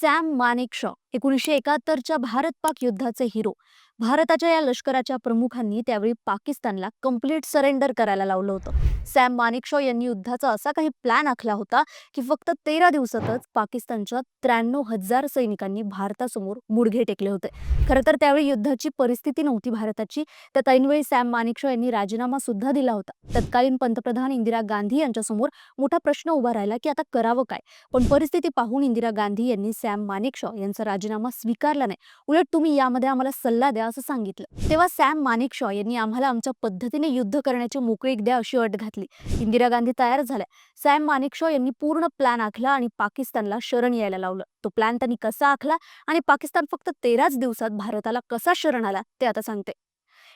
Sam Manekshaw एकोणीसशे एकाहत्तरच्या भारत पाक युद्धाचे hero भारताच्या या लष्कराच्या प्रमुखांनी त्यावेळी पाकिस्तानला कंप्लीट सरेंडर करायला लावलं होतं. सॅम मानेकशॉ यांनी युद्धाचा असा काही प्लॅन आखला होता की फक्त तेरा दिवसातच पाकिस्तानच्या त्र्याण्णव हजार सैनिकांनी भारतासमोर मुडघे टेकले होते. खरं तर त्यावेळी युद्धाची परिस्थिती नव्हती भारताची त्यात ऐनवेळी सॅम मानेकशॉ यांनी राजीनामा सुद्धा दिला होता. तत्कालीन पंतप्रधान इंदिरा गांधी यांच्यासमोर मोठा प्रश्न उभा राहिला की आता करावं काय? पण परिस्थिती पाहून इंदिरा गांधी यांनी सॅम मानेकशॉ यांचा राजीनामा स्वीकारला नाही. उलट तुम्ही यामध्ये आम्हाला सल्ला द्या असं सांगितलं. तेव्हा सॅम मानेकशॉ यांनी आम्हाला आमच्या पद्धतीने युद्ध करण्याची मोकळीक द्या अशी अट घातली. इंदिरा गांधी तयार झाल्या. सॅम मानेकशॉ यांनी पूर्ण प्लॅन आखला आणि पाकिस्तानला शरण यायला लावलं. तो प्लॅन त्यांनी कसा आखला आणि पाकिस्तान फक्त तेराच दिवसात भारताला कसा शरण आला ते आता सांगते.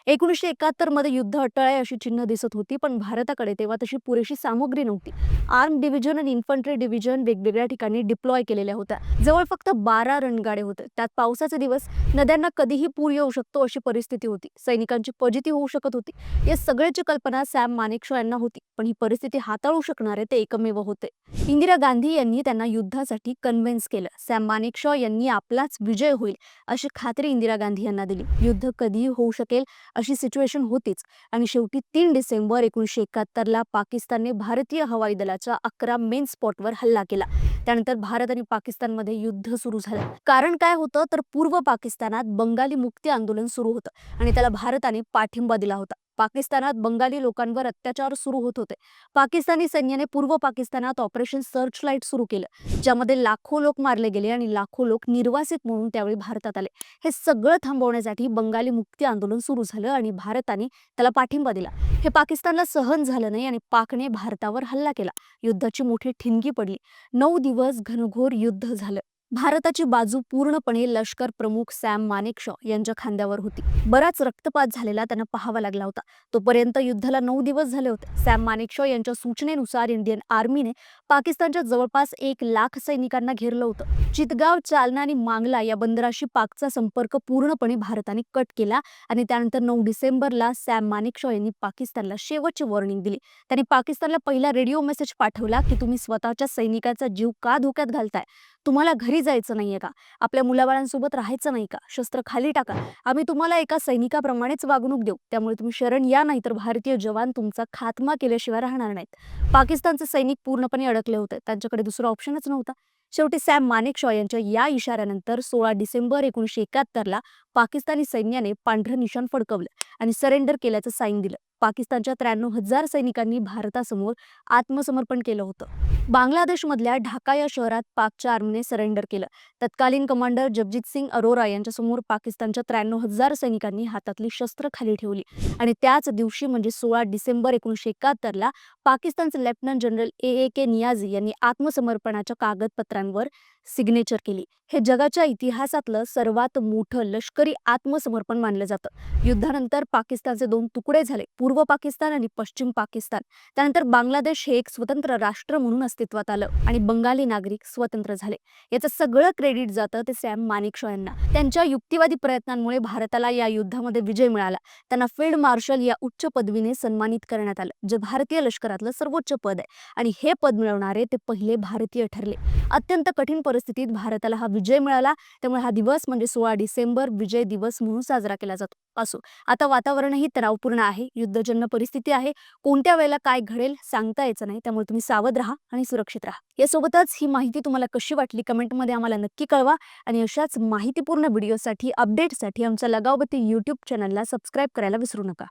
एकोणीसशे एकाहत्तरमध्ये युद्ध अटळाय अशी चिन्ह दिसत होती पण भारताकडे तेव्हा तशी पुरेशी सामग्री नव्हती. आर्म डिव्हिजन आणि इन्फंट्री डिव्हिजन वेगवेगळ्या ठिकाणी डिप्लॉय केलेल्या होत्या. जवळ फक्त बारा रणगाडे होते. त्यात पावसाचे दिवस नद्यांना कधीही पूर येऊ शकतो अशी परिस्थिती होती. सैनिकांची फजिती होऊ शकत होती. या सगळ्याची कल्पना सॅम मानेकशॉ यांना होती पण ही परिस्थिती हाताळू शकणारे ते एकमेव होते. इंदिरा गांधी यांनी त्यांना युद्धासाठी कन्व्हिन्स केलं. सॅम मानेकशॉ यांनी आपलाच विजय होईल अशी खात्री इंदिरा गांधी यांना दिली. युद्ध कधीही होऊ शकेल अशी सिच्युएशन होतीच. आणि शेवटी तीन डिसेंबर एकोणीसशे एकाहत्तरला पाकिस्तानने भारतीय हवाई दलाच्या अकरा मेन स्पॉटवर हल्ला केला. त्यानंतर भारत आणि पाकिस्तानमध्ये युद्ध सुरू झालं. कारण काय होतं? तर पूर्व पाकिस्तानात बंगाली मुक्ती आंदोलन सुरू होतं. आणि त्याला भारताने पाठिंबा दिला होता. पाकिस्तानात बंगाली लोकांवर अत्याचार सुरू होत होते. पाकिस्तानी सैन्याने पूर्व पाकिस्तानात ऑपरेशन सर्च लाइट सुरू केलं ज्यामध्ये लाखो लोक मारले गेले आणि लाखो लोक निर्वासित म्हणून त्यावेळी भारतात आले. हे सगळं थांबवण्यासाठी बंगाली मुक्ती आंदोलन सुरू झालं आणि भारताने त्याला पाठिंबा दिला. हे पाकिस्तानला सहन झालं नाही आणि पाकने भारतावर हल्ला केला. युद्धाची मोठी ठिणगी पडली. नऊ दिवस घनघोर युद्ध झालं. भारताची बाजू पूर्णपणे लष्कर प्रमुख सॅम मानेकशॉ यांच्या खांद्यावर होती. बराच रक्तपात झालेला त्यांना पाहावा लागला होता. तोपर्यंत युद्धाला नऊ दिवस झाले होते. सॅम मानेकशॉ यांच्या सूचनेनुसार इंडियन आर्मीने पाकिस्तानच्या जवळपास एक लाख सैनिकांना घेरलं होतं. चितगाव चालना आणि मांगला या बंदराशी पाकचा संपर्क पूर्णपणे भारताने कट केला आणि त्यानंतर नऊ डिसेंबरला सॅम मानेकशॉ यांनी पाकिस्तानला शेवटची वॉर्निंग दिली. त्यांनी पाकिस्तानला पहिला रेडिओ मेसेज पाठवला की तुम्ही स्वतःच्या सैनिकाचा जीव का धोक्यात घालताय? तुम्हाला घरी जायचं नाहीये का? आपल्या मुलाबाळांसोबत राहायचं नाही का? शस्त्र खाली टाका. आम्ही तुम्हाला एका सैनिकाप्रमाणेच वागणूक देऊ. त्यामुळे तुम्ही शरण या नाही तर भारतीय जवान तुमचा खात्मा केल्याशिवाय राहणार नाहीत. पाकिस्तानचे सैनिक पूर्णपणे अडकले होते. त्यांच्याकडे दुसरा ऑप्शनच नव्हता. शेवटी सॅम मानेकशॉ यांच्या या इशाऱ्यानंतर सोळा डिसेंबर एकोणीशे एकाहत्तरला पाकिस्तानी सैन्याने पांढरं निशाण फडकवलं आणि सरेंडर केल्याचं साईन दिलं. पाकिस्तानच्या त्र्याण्णव हजार सैनिकांनी भारतासमोर आत्मसमर्पण केलं होतं. बांगलादेशमधल्या ढाका या शहरात पाकच्या आर्मीने सरेंडर केलं. तत्कालीन कमांडर जगजित सिंग अरोरा यांच्यासमोर पाकिस्तानच्या त्र्याण्णव हजार सैनिकांनी हातातली शस्त्र खाली ठेवली आणि त्याच दिवशी म्हणजे सोळा डिसेंबर एकोणीसशे एकाहत्तरला पाकिस्तानचे लेफ्टनंट जनरल ए ए के नियाझी यांनी आत्मसमर्पणाच्या कागदपत्रांवर सिग्नेचर केली. हे जगाच्या इतिहासातलं सर्वात मोठं लष्करी आत्मसमर्पण मानलं जातं. युद्धानंतर पाकिस्तानचे दोन तुकडे झाले. पूर्व पाकिस्तान आणि पश्चिम पाकिस्तान. त्यानंतर बांगलादेश हे एक स्वतंत्र राष्ट्र म्हणून अस्तित्वात आलं आणि बंगाली नागरिक स्वतंत्र झाले. याचं सगळं क्रेडिट जातं ते सॅम मानेकशॉ यांना. त्यांच्या युक्तिवादी प्रयत्नांमुळे भारताला या युद्धामध्ये विजय मिळाला. त्यांना फील्ड मार्शल या उच्च पदवीने सन्मानित करण्यात आलं जे भारतीय लष्करातलं सर्वोच्च पद आहे. आणि हे पद मिळवणारे ते पहिले भारतीय ठरले. अत्यंत कठीण परिस्थितीत भारताला हा विजय मिळाला. त्यामुळे हा दिवस म्हणजे सोळा डिसेंबर विजय दिवस म्हणून साजरा केला जातो. असो आता वातावरणही तणावपूर्ण आहे. युद्धजन्य परिस्थिती आहे. कोणत्या वेळेला काय घडेल सांगता यायचं नाही. त्यामुळे तुम्ही सावध राहा आणि सुरक्षित राहा. यासोबतच ही माहिती तुम्हाला कशी वाटली कमेंटमध्ये आम्हाला नक्की कळवा. आणि अशाच माहितीपूर्ण व्हिडिओसाठी अपडेटसाठी आमच्या लगावती यूट्यूब चॅनलला सबस्क्राईब करायला विसरू नका.